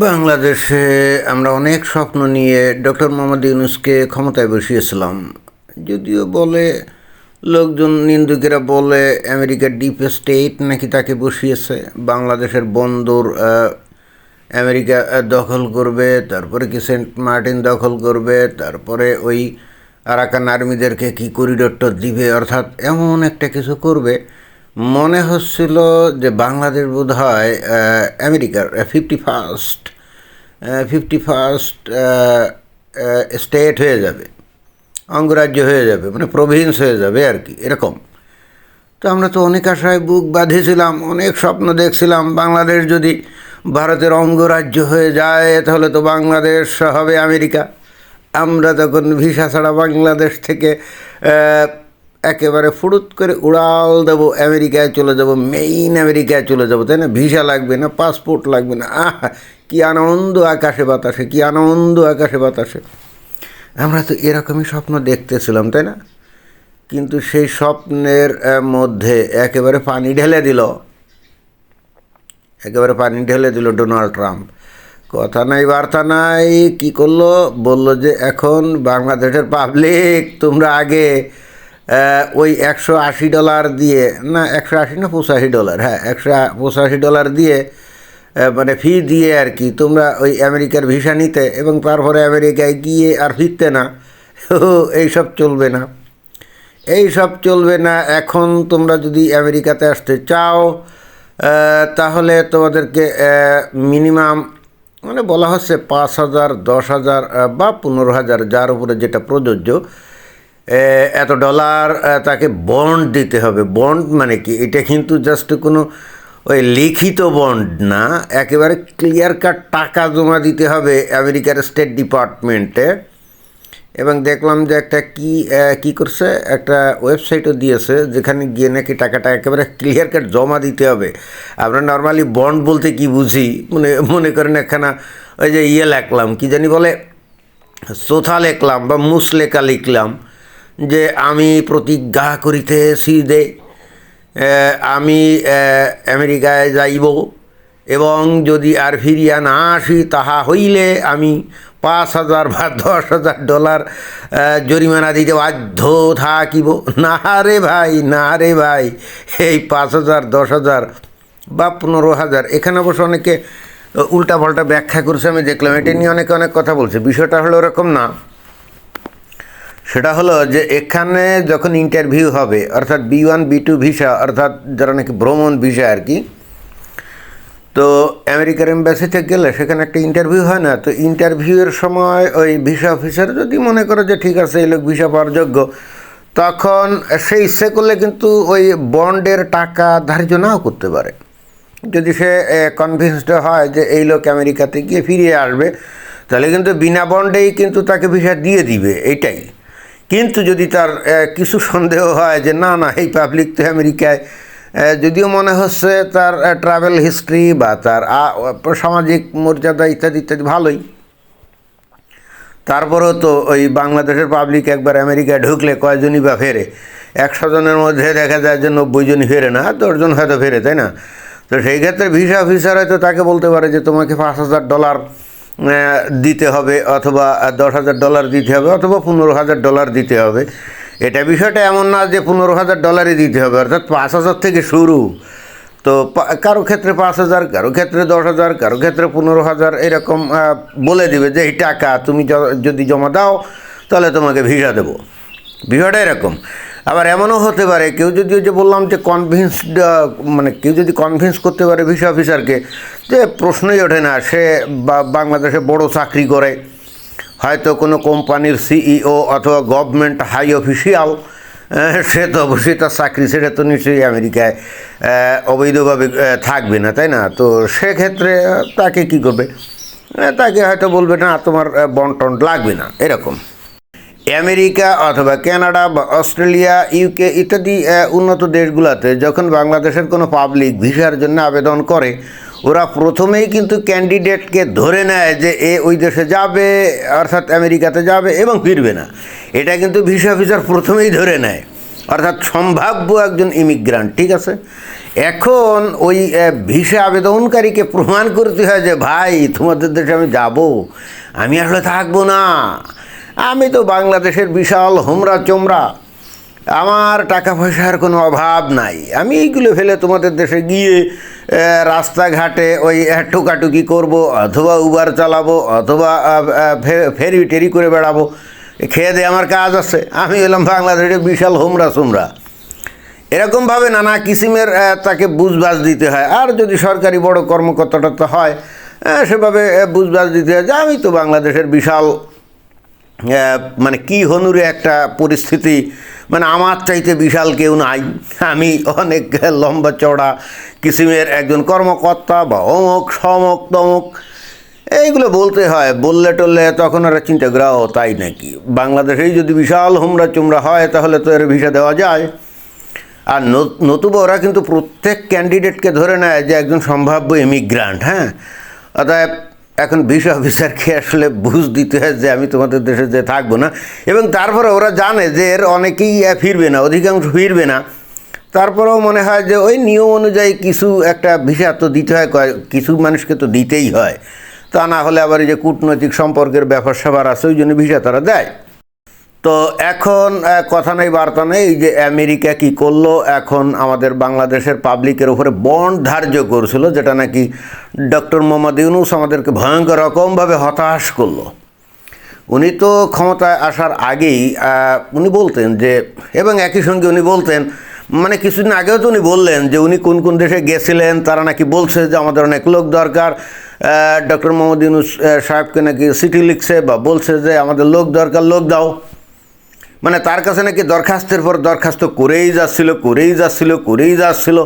বাংলাদেশে আমরা অনেক স্বপ্ন নিয়ে ডক্টর মোহাম্মদ ইউনুসকে ক্ষমতায় বসিয়েছিলাম। যদিও বলে, লোকজন নিন্দুকেরা বলে, আমেরিকার ডিপ স্টেট নাকি তাকে বসিয়েছে, বাংলাদেশের বন্দর আমেরিকা দখল করবে, তারপরে কি সেন্ট মার্টিন দখল করবে, তারপরে ওই আরাকান আর্মিদেরকে কি করিডোরটা দিবে, অর্থাৎ এমন একটা কিছু করবে মনে হচ্ছিল যে বাংলাদেশ বোধ হয় আমেরিকার fifty first fifty first state হয়ে যাবে, অঙ্গরাজ্য হয়ে যাবে মানে প্রভিন্স হয়ে যাবে আর কি, এরকম। তো আমরা তো অনেক আশায় বুক বাঁধেছিলাম, অনেক স্বপ্ন দেখছিলাম, বাংলাদেশ যদি ভারতের অঙ্গরাজ্য হয়ে যায়, তাহলে তো বাংলাদেশ হবে আমেরিকা। আমরা তখন ভিসা ছাড়া বাংলাদেশ থেকে একেবারে ফুরুত করে উড়াল দেবো, আমেরিকায় চলে যাব মেইন আমেরিকায় চলে যাব, তাই না? ভিসা লাগবে না পাসপোর্ট লাগবে না। আহ, কি আনন্দ আকাশে বাতাসে, কি আনন্দ আকাশে বাতাসে। আমরা তো এরকমই স্বপ্ন দেখতেছিলাম, তাই না? কিন্তু সেই স্বপ্নের মধ্যে একেবারে পানি ঢেলে দিল। একেবারে পানি ঢেলে দিল ডোনাল্ড ট্রাম্প। কথা নাই, বার্তা নাই, কি করল? বলল যে, এখন বাংলাদেশের পাবলিক তোমরা আগে ওই একশো আশি ডলার দিয়ে, না, একশো আশি না, পঁচাশি ডলার হ্যাঁ একশো পঁচাশি ডলার দিয়ে মানে ফি দিয়ে আর কি, তোমরা ওই আমেরিকার ভিসা নিতে এবং তারপরে আমেরিকায় গিয়ে আর ফিরতে না এইসব চলবে না। এই সব চলবে না, এখন তোমরা যদি আমেরিকাতে আসতে চাও তাহলে তোমাদেরকে মিনিমাম মানে বলা হচ্ছে পাঁচ হাজার, দশ হাজার বা পনেরো হাজার, যার উপরে যেটা প্রযোজ্য এত ডলার তাকে বন্ড দিতে হবে। বন্ড মানে কি? এটা কিন্তু জাস্ট কোনো ওই লিখিত বন্ড না, একেবারে ক্লিয়ার কাট টাকা জমা দিতে হবে আমেরিকার স্টেট ডিপার্টমেন্টে এবং দেখলাম যে একটা কি কি করছে? একটা ওয়েবসাইটও দিয়েছে, যেখানে গিয়ে নাকি টাকাটা একেবারে ক্লিয়ার কাট জমা দিতে হবে। আমরা নর্মালি বন্ড বলতে কি বুঝি? মনে মনে করেন একখানা ওই যে ইয়ে লেখলাম, কি জানি বলে, সোথা লিখলাম বা মুসলেকা লিখলাম। যে আমি প্রতিজ্ঞা করিতেছি যে আমি আমেরিকায় যাইব এবং যদি আর ফিরিয়া না আসি, তাহা হইলে আমি পাঁচ হাজার বা দশ হাজার ডলার জরিমানা দিতে বাধ্য থাকিব। না রে ভাই, না রে ভাই, এই পাঁচ হাজার, দশ হাজার বা পনেরো হাজার। এখানে অবশ্য অনেকে উল্টাপাল্টা ব্যাখ্যা করছে, আমি দেখলাম। এটা নিয়ে অনেকে অনেক কথা বলছে। বিষয়টা হলো ওরকম না। সেটা হলো যে এখানে যখন ইন্টারভিউ হবে, অর্থাৎ B one B two visa অর্থাৎ যারা নাকি ভ্রমণ ভিসা আর কি, তো আমেরিকার এম্বাসিতে গেলে সেখানে একটা ইন্টারভিউ হয় না। তো ইন্টারভিউয়ের সময় ওই ভিসা অফিসার যদি মনে করে যে ঠিক আছে, এই লোক ভিসা পাওয়ার যোগ্য, তখন সে ইচ্ছে করলে কিন্তু ওই বন্ডের টাকা ধার্য নাও করতে পারে। যদি সে কনভিন্সড হয় যে এই লোক আমেরিকাতে গিয়ে ফিরিয়ে আসবে, তাহলে কিন্তু বিনা বন্ডেই কিন্তু তাকে ভিসা দিয়ে দিবে এইটাই কিন্তু যদি তার কিছু সন্দেহ হয় যে না না, এই পাবলিক তো আমেরিকায় যদিও মনে হচ্ছে তার ট্রাভেল হিস্ট্রি বা তার সামাজিক মর্যাদা ইত্যাদি ইত্যাদি ভালোই। তারপরেও তো ওই বাংলাদেশের পাবলিক একবার আমেরিকায় ঢুকলে কয়জনই বা ফেরে? একশো জনের মধ্যে দেখা যায় যে নব্বই জনই ফেরে না দশজন হয়তো ফেরে, তাই না? তো সেই ক্ষেত্রে ভিসা অফিসার হয়তো তাকে বলতে পারে যে তোমাকে পাঁচ হাজার ডলার দিতে হবে অথবা দশ হাজার ডলার দিতে হবে অথবা পনেরো হাজার ডলার দিতে হবে। এটা বিষয়টা এমন না যে পনেরো হাজার ডলারই দিতে হবে, অর্থাৎ পাঁচ হাজার থেকে শুরু। তো কারও ক্ষেত্রে পাঁচ হাজার, কারও ক্ষেত্রে দশ হাজার, কারও ক্ষেত্রে পনেরো হাজার এরকম বলে দিবে যে, এই টাকা তুমি যদি জমা দাও, তাহলে তোমাকে ভিসা দেবো। বিষয়টা এরকম। আবার এমনও হতে পারে, কেউ যদি যে বললাম যে কনভিন্সড মানে কেউ যদি কনভিন্স করতে পারে ভিসা অফিসারকে যে প্রশ্নই ওঠে না, সে বাংলাদেশে বড় চাকরি করে। হয়তো কোনো কোম্পানির সিইও অথবা গভর্নমেন্ট হাই অফিসিয়াল সে তো অবশ্যই তার চাকরি সেটা তো নিশ্চয়ই আমেরিকায় অবৈধভাবে থাকবে না, তাই না? তো সেক্ষেত্রে তাকে কি করবে? তাকে হয়তো বলবে, না, তোমার বন্টন লাগবে না। এরকম। আমেরিকা অথবা কানাডা বা অস্ট্রেলিয়া ইউকে ইত্যাদি উন্নত দেশগুলোতে যখন বাংলাদেশের কোনো পাবলিক ভিসার জন্য আবেদন করে, ওরা প্রথমেই কিন্তু ক্যান্ডিডেটকে ধরে নেয় যে এ ওই দেশে যাবে, অর্থাৎ আমেরিকাতে যাবে এবং ফিরবে না। এটা কিন্তু ভিসা অফিসার প্রথমেই ধরে নেয়। অর্থাৎ সম্ভাব্য একজন ইমিগ্রান্ট ঠিক আছে? এখন ওই ভিসা আবেদনকারীকে প্রমাণ করতে হয় যে, ভাই, তোমাদের দেশে আমি যাব। আমি আসলে থাকব না। আমি তো বাংলাদেশের বিশাল হোমরা চোমরা। আমার টাকা পয়সার কোনো অভাব নাই। আমি এইগুলো ফেলে তোমাদের দেশে গিয়ে রাস্তাঘাটে ওই টোকাটুকি করব, অথবা উবার চালাবো, অথবা ফেরি টেরি করে বেড়াবো। খেয়ে দিয়ে আমার কাজ আছে। আমি এলাম বাংলাদেশে বিশাল হোমরা সোমরা এরকমভাবে নানা কিসিমের তাকে বুঝবাজ দিতে হয়। আর যদি সরকারি বড় কর্মকর্তাটা তো হয় সেভাবে বুঝবাজ দিতে হয় যে আমি তো বাংলাদেশের বিশাল মানে কি হনুরে একটা পরিস্থিতি মানে আমার চাইতে বিশাল কেউ নাই। আমি অনেক লম্বা চড়া কিসিমের একজন কর্মকর্তা বা অমুক, সমক, তমক। এইগুলো বলতে হয়, বললে টললে তখন ওরা চিন্তা ও তাই নাকি? বাংলাদেশেই যদি বিশাল হুমরা চুমরা হয়, তাহলে তো এর ভিসা দেওয়া যায়। আর নতুবা ওরা কিন্তু প্রত্যেক ক্যান্ডিডেটকে ধরে নেয় যে একজন সম্ভাব্য ইমিগ্রান্ট হ্যাঁ? অতএব এখন ভিসা অফিসারকে আসলে বুঝ দিতে হয় যে আমি তোমাদের দেশে যে থাকব না। এবং তারপরে ওরা জানে যে এর অনেকেই ফিরবে না, অধিকাংশ ফিরবে না। তারপরেও মনে হয় যে ওই নিয়ম অনুযায়ী কিছু একটা ভিসা তো দিতে হয় কিছু মানুষকে তো দিতেই হয়। তা না হলে আবার এই যে কূটনৈতিক সম্পর্কের ব্যাপার স্যাপার আছে, ওই জন্য ভিসা তারা দেয়। তো এখন কথা নেই, বার্তা নেই যে আমেরিকা কি করল, এখন আমাদের বাংলাদেশের পাবলিকের উপরে বন্ড ধার্য করছিল, যেটা নাকি ডক্টর মোহাম্মদ ইউনুস আমাদেরকে ভয়ঙ্কর রকমভাবে হতাশ করল। উনি তো ক্ষমতায় আসার আগেই উনি বলতেন যে, এবং একই সঙ্গে উনি বলতেন মানে কিছুদিন আগেও তো উনি বললেন যে, উনি কোন কোন দেশে গেছিলেন, তারা নাকি বলছে যে, আমাদের অনেক লোক দরকার ডক্টর মোহাম্মদ ইউনুস সাহেবকে নাকি চিঠি লিখছে বা বলছে যে, আমাদের লোক দরকার, লোক দাও। মানে তার কাছে নাকি দরখাস্তের পর দরখাস্ত করেই যাচ্ছিল করেই যাচ্ছিল করেই যাচ্ছিল।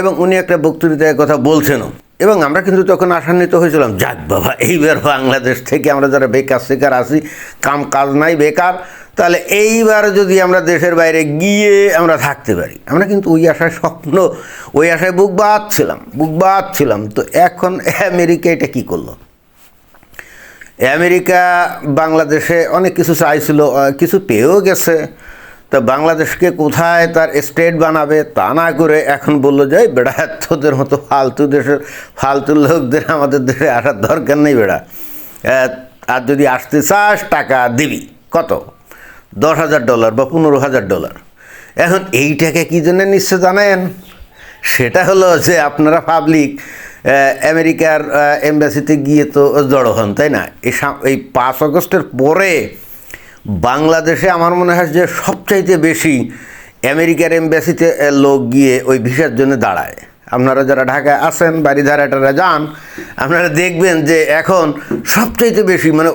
এবং উনি একটা বক্তৃতায় কথা বলছেনও। এবং আমরা কিন্তু তখন আশান্বিত হয়েছিলাম, যাক বাবা, এইবার বাংলাদেশ থেকে আমরা যারা বেকার শেকার আসি কাম কাজ নাই বেকার, তাহলে এইবার যদি আমরা দেশের বাইরে গিয়ে আমরা থাকতে পারি। আমরা কিন্তু ওই আশায় স্বপ্ন, ওই আশায় বুক বাঁধছিলাম বুক বাঁধছিলাম। তো এখন আমেরিকা এটা কী করল? আমেরিকা, বাংলাদেশে অনেক কিছু চাইছিল কিছু পেয়েও গেছে। তা বাংলাদেশকে কোথায় তার স্টেট বানাবে তা না করে এখন বলল যে বেড়া, তোদের মতো ফালতু দেশের, ফালতু লোকদের আমাদের দেশে আসার দরকার নেই বেড়া। আর যদি আসতে চাস, টাকা দিবি। কত? দশ হাজার ডলার বা পনেরো হাজার ডলার। এখন এইটাকে কী জন্য নিশ্চয় জানেন? সেটা হলো যে আপনারা পাবলিক আমেরিকার এম্বাসিতে গিয়ে তো জড়ো হন, তাই না? এই এই পাঁচ আগস্টের পরে বাংলাদেশে আমার মনে হয় যে সবচাইতে বেশি আমেরিকার এম্বাসিতে লোক গিয়ে ওই ভিসার জন্য দাঁড়ায়। আপনারা যারা ঢাকায় আছেন বাড়ি ধারাটারা যান, আপনারা দেখবেন যে এখন সবচাইতে বেশি মানে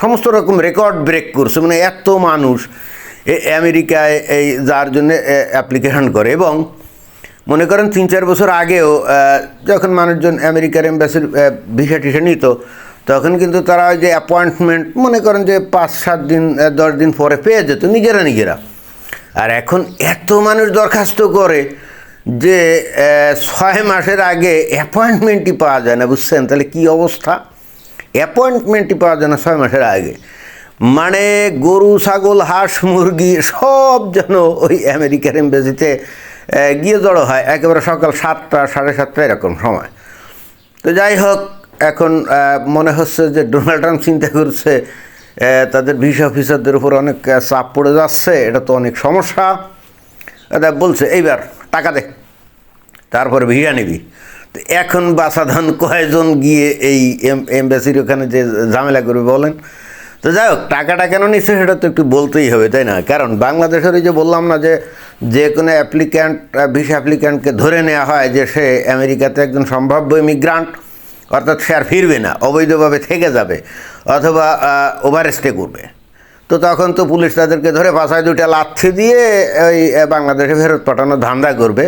সমস্ত রকম রেকর্ড ব্রেক করছে মানে এত মানুষ আমেরিকায় এই যার জন্য অ্যাপ্লিকেশন করে এবং মনে করেন তিন চার বছর আগেও যখন মানুষজন আমেরিকার এম্বাসির ভিসা টিসা নিত, তখন কিন্তু তারা ওই যে অ্যাপয়েন্টমেন্ট মনে করেন যে পাঁচ, সাত দিন দশ দিন পরে পেয়ে যেত, নিজেরা নিজেরা। আর এখন এত মানুষ দরখাস্ত করে যে ছয় মাসের আগে অ্যাপয়েন্টমেন্টই পাওয়া যায় না, বুঝছেন? তাহলে কী অবস্থা? অ্যাপয়েন্টমেন্টই পাওয়া যায় না ছয় মাসের আগে। মানে গরু, ছাগল, হাঁস, মুরগি সব যেন ওই আমেরিকার এম্বাসিতে গিয়ে জড়ো হয় একেবারে সকাল সাতটা, সাড়ে সাতটা এরকম সময়। তো যাই হোক, এখন মনে হচ্ছে যে ডোনাল্ড ট্রাম্প চিন্তা করছে তাদের ভিসা অফিসারদের উপর অনেক চাপ পড়ে যাচ্ছে, এটা তো অনেক সমস্যা। এটা বলছে, এইবার টাকা দে, তারপরে ভিসা নিবি। তো এখন বাসাধান কয়জন গিয়ে এই এম- এম্বাসির ওখানে যে ঝামেলা করবে বলেন? তো যাই হোক, টাকাটা কেন নিচ্ছে সেটা তো একটু বলতেই হবে, তাই না? কারণ বাংলাদেশের ওই যে বললাম না যে যে কোনো অ্যাপ্লিক্যান্ট ভিসা অ্যাপ্লিক্যান্টকে ধরে নেওয়া হয় যে সে আমেরিকাতে একজন সম্ভাব্য ইমিগ্রান্ট অর্থাৎ সে আর ফিরবে না, অবৈধভাবে থেকে যাবে, অথবা ওভার স্টে করবে তো তখন তো পুলিশ তাদেরকে ধরে পাশায় দুইটা লাথি দিয়ে ওই বাংলাদেশে ফেরত পাঠানোর ধান্দা করবে।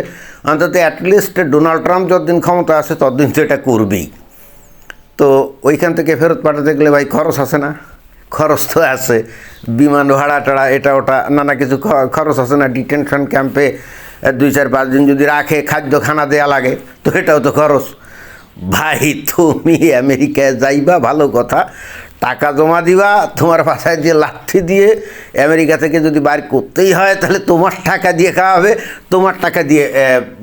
অন্তত অ্যাটলিস্ট ডোনাল্ড ট্রাম্প যতদিন ক্ষমতা আছে, ততদিন তো এটা করবেই। তো ওইখান থেকে ফেরত পাঠাতে গেলে ভাই খরচ আছে না? খরচ তো আছে। বিমান ভাড়া টাড়া, এটা ওটা, নানা কিছু খরচ আছে না। ডিটেনশন ক্যাম্পে দুই চার পাঁচ দিন যদি রাখে খাদ্য খানা দেয়া লাগে, তো এটাও তো খরচ। ভাই, তুমি আমেরিকায় যাইবা, ভালো কথা। টাকা জমা দিবা, তোমার বাসায় দিয়ে লাঠি দিয়ে আমেরিকা থেকে যদি বাইর করতেই হয়, তাহলে তোমার টাকা দিয়ে খাওয়া হবে। তোমার টাকা দিয়ে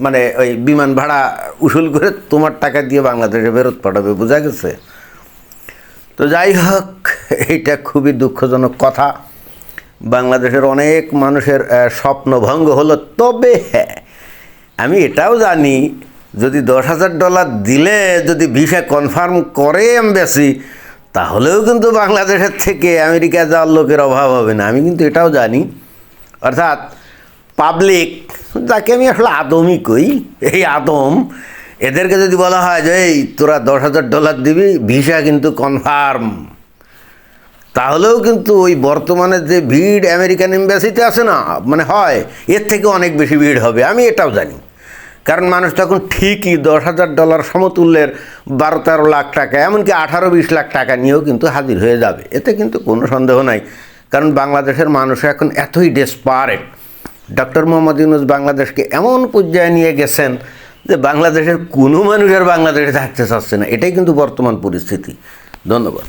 মানে ওই বিমান ভাড়া উসুল করে তোমার টাকা দিয়ে বাংলাদেশে ফেরত পাঠাবে, বোঝা গেছে? তো যাই হোক এইটা খুবই দুঃখজনক কথা। বাংলাদেশের অনেক মানুষের স্বপ্নভঙ্গ হলো, তবে হ্যাঁ আমি এটাও জানি, যদি দশ হাজার ডলার দিলে যদি ভিসা কনফার্ম করে এমবেসি, তাহলেও কিন্তু বাংলাদেশের থেকে আমেরিকা যাওয়ার লোকের অভাব হবে না। আমি কিন্তু এটাও জানি। অর্থাৎ পাবলিক যাকে আমি আসলে আদমই কই, এই আদম, এদেরকে যদি বলা হয় যে, এই, তোরা দশ হাজার ডলার দিবি, ভিসা কিন্তু কনফার্ম। তাহলেও কিন্তু ওই বর্তমানে যে ভিড় আমেরিকান এম্বাসিতে আছে না মানে হয়, এর থেকে অনেক বেশি ভিড় হবে, আমি এটাও জানি। কারণ মানুষ তখন ঠিকই দশ হাজার ডলার সমতুল্যের বারো তেরো লাখ টাকা, এমনকি আঠারো বিশ লাখ টাকা নিয়েও কিন্তু হাজির হয়ে যাবে, এতে কিন্তু কোনো সন্দেহ নাই। কারণ বাংলাদেশের মানুষ এখন এতই ডেসপারেট ডক্টর মোহাম্মদ ইউনুস বাংলাদেশকে এমন পর্যায়ে নিয়ে গেছেন যে বাংলাদেশের কোনো মানুষের বাংলাদেশে থাকতে চাচ্ছে না, এটাই কিন্তু বর্তমান পরিস্থিতি। ধন্যবাদ।